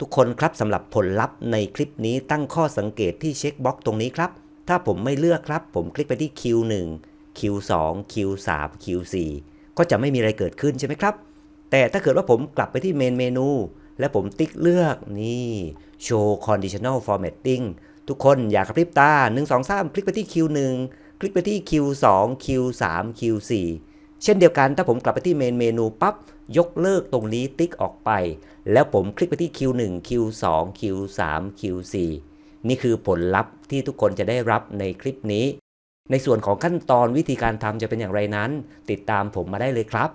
ทุกคนครับสำหรับผลลัพธ์ในคลิปนี้ตั้งข้อสังเกตที่เช็คบล็อกตรงนี้ครับ ถ้าผมไม่เลือกครับ ผมคลิกไปที่ Q1 Q2 Q3 Q4 ก็จะไม่มีอะไรเกิดขึ้นใช่ไหมครับ แต่ถ้าเกิดว่าผมกลับไปที่เมนเมนู และผมติ๊กเลือกนี่ Show Conditional Formatting ทุกคนอย่ากระพริบตา 1 2 3 คลิกไปที่ Q1 คลิกไปที่ Q2 Q3 Q4 เช่นเดียวกันถ้าผมกลับไปที่เมนเมนูปั๊บยกเลิกตรงนี้ติ๊กออกไป แล้วผมคลิกไปที่ Q1 Q2 Q3 Q4 นี่คือผลลัพธ์ที่ทุกคนจะได้รับในคลิปนี้ ในส่วนของขั้นตอนวิธีการทำจะเป็นอย่างไรนั้น ติดตามผมมาได้เลยครับ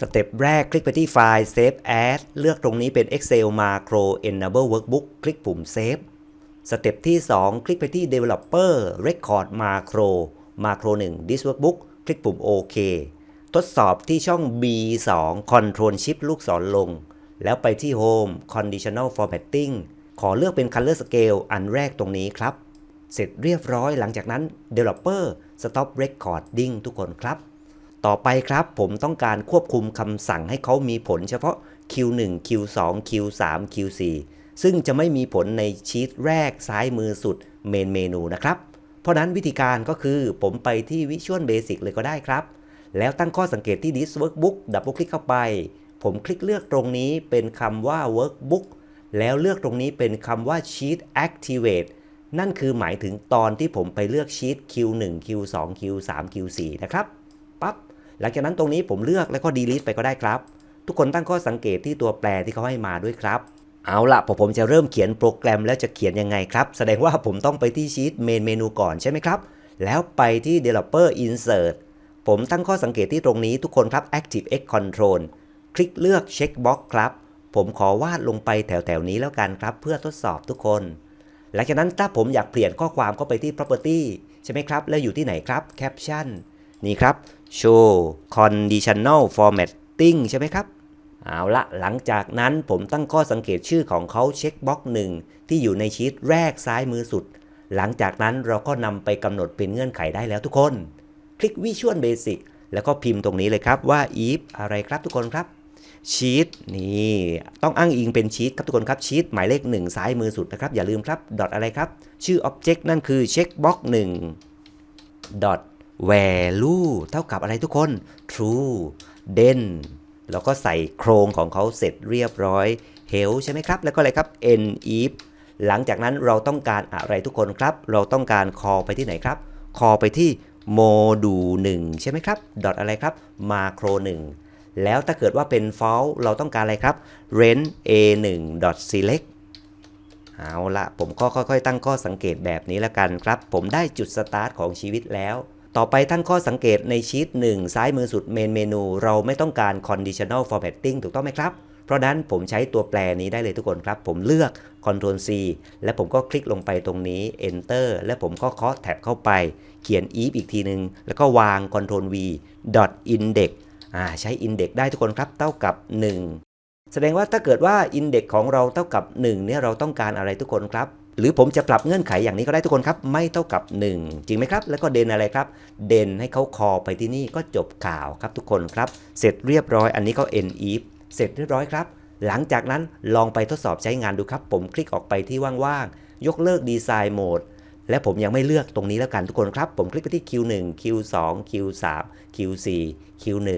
สเต็ปแรกคลิกไปที่ไฟล์ Save As เลือกตรงนี้เป็น Excel Macro Enable Workbook คลิกปุ่ม Save สเต็ปที่ 2 คลิกไปที่ Developer Record Macro Macro 1 This Workbook คลิกปุ่ม OK ทดสอบที่ช่อง B2 Control Shift ลูกศรลง แล้วไปที่ Home Conditional Formatting ขอเลือกเป็น Color Scale อันแรกตรงนี้ครับ เสร็จเรียบร้อยหลังจากนั้น Developer Stop Recording ทุกคนครับ ต่อไปครับผมต้องการควบคุมคำสั่งให้เขามีผลเฉพาะ Q1 Q2 Q3 Q4 ซึ่งจะไม่มีผลในชีตแรกซ้ายมือสุดเมนเมนูนะครับ เพราะนั้นวิธีการก็คือผมไปที่ Visual Basic เลยก็ได้ครับ แล้วตั้งข้อสังเกตที่ This Workbook ดับเบิลคลิกเข้าไป ผมคลิกเลือกตรงนี้เป็นคำว่า Workbook แล้วเลือกตรงนี้เป็นคำว่า Sheet Activate นั่นคือหมายถึงตอนที่ผมไปเลือกชีต Q1 Q2 Q3 Q4 นะครับ ปั๊บ หลังจากนั้นตรงนี้ผมเลือกแล้วก็ delete ไปก็ได้ครับ ทุกคนตั้งข้อสังเกตที่ตัวแปรที่เขาให้มาด้วยครับ เอาละพอผมจะเริ่มเขียนโปรแกรมแล้วจะเขียนยังไงครับ แสดงว่าผมต้องไปที่ชีต Main เมนูก่อนใช่ไหมครับ แล้วไปที่ Developer Insert ผมตั้งข้อสังเกตที่ตรงนี้ทุกคนครับ Active X Control คลิกเลือก Checkbox ครับ ผมขอวาดลงไปแถวๆนี้แล้วกันครับ เพื่อทดสอบทุกคน หลังจากนั้นถ้าผมอยากเปลี่ยนข้อความเข้าไปที่ property ใช่ไหมครับ แล้วอยู่ที่ไหนครับ caption นี่ครับ show conditional formatting ใช่ไหมครับ เอาละหลังจากนั้นผมตั้งข้อสังเกตชื่อของเขาเช็คบ็อกหนึ่งที่อยู่ในชีตแรกซ้ายมือสุด หลังจากนั้นเราก็นำไปกำหนดเป็นเงื่อนไขได้แล้วทุกคน คลิก Visual Basic แล้วก็พิมพ์ตรงนี้เลยครับว่า if อะไรครับทุกคนครับชีตนี่ต้องอ้างอิงเป็นชีตครับทุกคนครับชีตหมายเลข 1 ซ้ายมือสุดนะครับ อย่าลืมครับดอทอะไรครับ ชื่อ Object นั่นคือ checkbox 1 dot value เท่ากับอะไรทุกคน true then แล้วก็ใส่โครงของเขาเสร็จเรียบร้อย health ใช่ไหมครับ แล้วก็อะไรครับ n if หลังจากนั้นเราต้องการอะไรทุกคนครับ เราต้องการ call ไปที่ไหนครับ call ไปที่ module 1ใช่ไหมครับดอทอะไรครับ macro 1แล้วถ้าเกิดว่าเป็น false เราต้องการอะไรครับ rent a1 dot select เอาละผมก็ค่อยๆ ตั้งข้อสังเกตแบบนี้แล้วกันครับ ผมได้จุดสตาร์ทของชีวิตแล้ว ต่อไปตั้งข้อสังเกตในชีต1 ซ้ายมือสุดเมนเมนู เราไม่ต้องการ conditional formatting ถูกต้องไหมครับ เพราะนั้นผมใช้ตัวแปรนี้ได้เลยทุกคนครับ ผมเลือก Ctrl C และผมก็คลิกลงไปตรงนี้ Enter และผมก็เคาะแท็บเข้าไป เขียน if อีกทีหนึ่งแล้วก็วาง Ctrl V dot index อ่าใช้ index ได้ทุกคนครับเท่ากับ 1 แสดงว่าถ้าเกิดว่า index ของเราเท่ากับ1เนี่ยเราต้องการอะไรทุกคนครับ หรือผมจะปรับเงื่อนไขอย่างนี้ก็ได้ทุกคนครับ ไม่เท่ากับ 1 จริงไหมครับ แล้วก็เดนอะไรครับ เดนให้เขาคอไปที่นี่ก็จบข่าวครับทุกคนครับ เสร็จเรียบร้อยอันนี้ก็ end if เสร็จเรียบร้อยครับ หลังจากนั้นลองไปทดสอบใช้งานดูครับ ผมคลิกออกไปที่ว่างๆ ยกเลิกดีไซน์โหมดและผมยังไม่เลือกตรงนี้แล้วกันทุกคนครับ ผมคลิกไปที่ Q1 Q2 Q3 Q4 Q1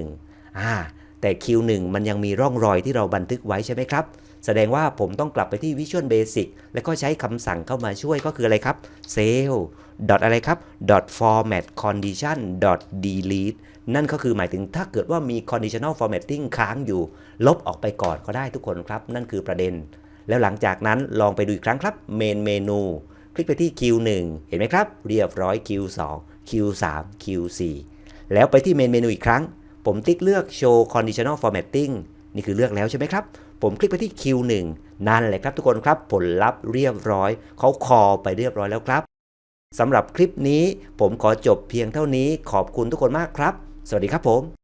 อ่าแต่ Q1 มันยังมีร่องรอยที่เราบันทึกไว้ใช่ไหมครับ แสดงว่าผมต้องกลับไปที่ Visual Basic แล้วก็ใช้คำสั่งเข้ามาช่วยก็คืออะไรครับ cell dot อะไรครับ dot format condition dot delete นั่นก็คือหมายถึงถ้าเกิดว่ามี conditional formatting ค้างอยู่ ลบออกไปก่อนก็ได้ทุกคนครับ นั่นคือประเด็น แล้วหลังจากนั้นลองไปดูอีกครั้งครับ main menu คลิกไปที่ Q1 เห็นไหมครับ เรียบร้อย Q2 Q3 Q4 แล้วไปที่ main menu อีกครั้ง ผมติ๊กเลือก show conditional formatting นี่คือเลือกแล้วใช่ไหมครับ ผมคลิกไปที่ Q1 นั่นแหละครับทุกคนครับผลลัพธ์เรียบร้อย เขาคอไปเรียบร้อยแล้วครับสำหรับคลิปนี้ผมขอจบเพียงเท่านี้ขอบคุณทุกคนมากครับ สวัสดีครับผม